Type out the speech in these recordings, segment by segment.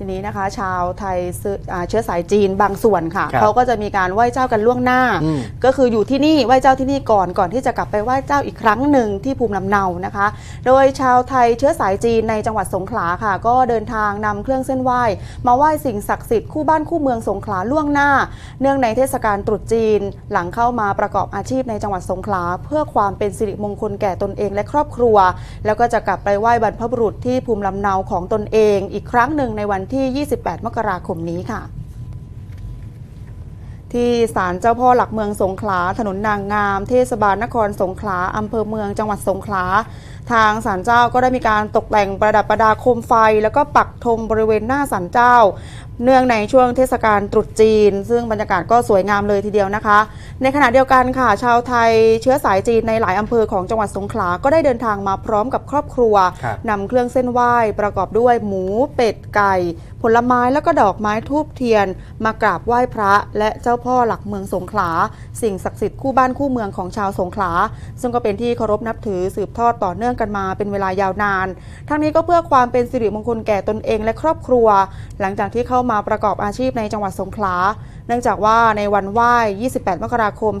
ทีนี้นะคะ ชาวไทยเชื้ออ่าเชื้อสายจีนบางส่วนค่ะ ครับเขาก็จะมีการไหว้เจ้ากันล่วงหน้า อืมก็คืออยู่ที่นี่ไหว้เจ้าที่นี่ก่อนก่อนที่จะกลับไปไหว้เจ้าอีกครั้งหนึ่งที่ภูมิลำเนานะคะ โดยชาวไทยเชื้อสายจีนในจังหวัดสงขลาค่ะ ก็เดินทางนำเครื่องเส้นไหว้ มาไหว้สิ่งศักดิ์สิทธิ์คู่บ้านคู่เมืองสงขลาล่วงหน้า เนื่องในเทศกาลตรุษจีน หลังเข้ามาประกอบอาชีพในจังหวัดสงขลาเพื่อความเป็นสิริมงคลแก่ตนเองและครอบครัว แล้วก็จะกลับไปไหว้บรรพบุรุษที่ภูมิลำเนาของตนเอง อีกครั้งหนึ่งในวันที่ 28 มกราคมนี้ค่ะ ที่ศาลเจ้าพ่อหลักเมืองสงขลา ถนนนางงาม เทศบาลนครสงขลาอำเภอเมืองจังหวัดสงขลา ทางศาลเจ้าก็ได้มีการตกแต่งประดับประดาโคมไฟ แล้วก็ปักธงบริเวณหน้าศาลเจ้า เนื่องในช่วงเทศกาลตรุษจีน ซึ่งบรรยากาศก็สวยงามเลยทีเดียวนะคะ ในขณะเดียวกันค่ะ ชาวไทยเชื้อสายจีนในหลายอำเภอของจังหวัดสงขลา ก็ได้เดินทางมาพร้อมกับครอบครัวครับนำเครื่องเส้นไหว้ประกอบด้วยหมูเป็ดไก่ ผลไม้แล้วก็ดอกไม้ทูบเทียน มากราบไหว้พระและเจ้าพ่อหลักเมืองสงขลา สิ่งศักดิ์สิทธิ์คู่บ้านคู่เมืองของชาวสงขลา ซึ่งก็เป็นที่เคารพนับถือสืบทอดต่อเนื่องกันมาเป็นเวลายาวนาน ทั้งนี้ก็เพื่อความเป็นสิริมงคลแก่ตนเองและครอบครัว หลังจากที่เข้ามาประกอบอาชีพในจังหวัดสงขลา เนื่องจากว่าในวันไหว้ 28 มกราคม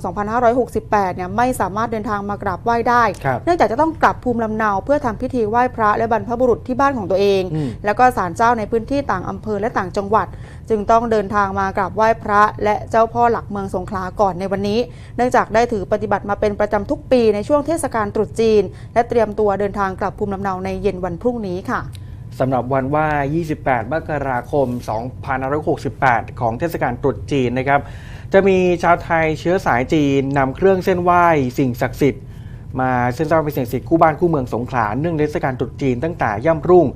2568 เนี่ยไม่สามารถเดินทางมากราบไหว้ได้ครับเนื่องจากจะต้องกลับภูมิลำเนาเพื่อทำพิธีไหว้พระและบรรพบุรุษที่บ้านของตัวเองอืมแล้วก็ศาลเจ้าในพื้นที่ต่างอำเภอและต่างจังหวัด จึงต้องเดินทางมากราบไหว้พระ และเจ้าพ่อหลักเมืองสงขลาก่อนในวันนี้ เนื่องจากได้ถือปฏิบัติมาเป็นประจำทุกปีในช่วงเทศกาลตรุษจีน และเตรียมตัวเดินทางกลับภูมิลำเนาในเย็นวันพรุ่งนี้ค่ะ สำหรับวันไหว้28 มกราคม 2568 ของเทศกาลตรุษจีนนะครับ จะมีชาวไทยเชื้อสายจีนนำเครื่องเส้นไหว้สิ่งศักดิ์สิทธิ์มาเส้นไหว้เป็นสิ่งศักดิ์สิทธิ์คู่บ้านคู่เมืองสงขลาเนื่องในเทศกาลตรุษจีนตั้งแต่ย่ำรุ่ง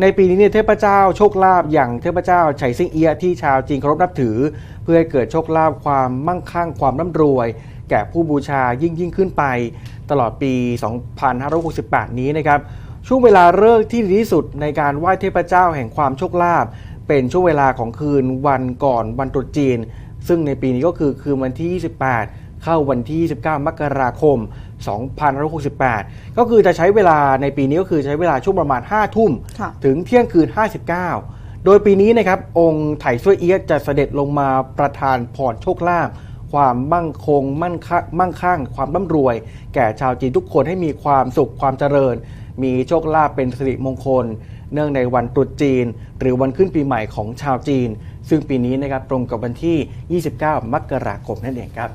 ในปีนี้เนี่ยเทพเจ้าโชคลาภอย่างเทพเจ้าไฉซิงเอียที่ชาวจีนเคารพนับถือ เพื่อให้เกิดโชคลาภความมั่งคั่งความร่ำรวย แก่ผู้บูชายิ่งยิ่งขึ้นไป ตลอดปี 2568 นี้นะครับ ช่วงเวลาเลิกษ์ที่ดีที่สุดในการไหว้เทพเจ้าแห่งความโชคลาภเป็นช่วงเวลาของคืนวันก่อนวันตรุษจีน ซึ่งในปีนี้ก็คือคืนวันที่ 28 เข้าวันที่ 29 มกราคม 2568 ก็คือจะใช้เวลาในปีนี้ก็คือใช้เวลาช่วงประมาณ 5 ทุ่มค่ะถึงเที่ยงคืน 59 โดยปีนี้นะครับ องค์ไถ่ซุยเอียะจะเสด็จลงมาประทานพรโชคลาภความมั่งคงมั่นคมั่งคั่งความร่ำรวย แก่ชาวจีนทุกคนให้มีความสุขความเจริญ มีโชคลาภเป็นสิริมงคล เนื่องในวันตรุษจีน หรือวันขึ้นปีใหม่ของชาวจีน ซึ่งปีนี้นะครับตรงกับวันที่ 29 มกราคมนั่นเองครับ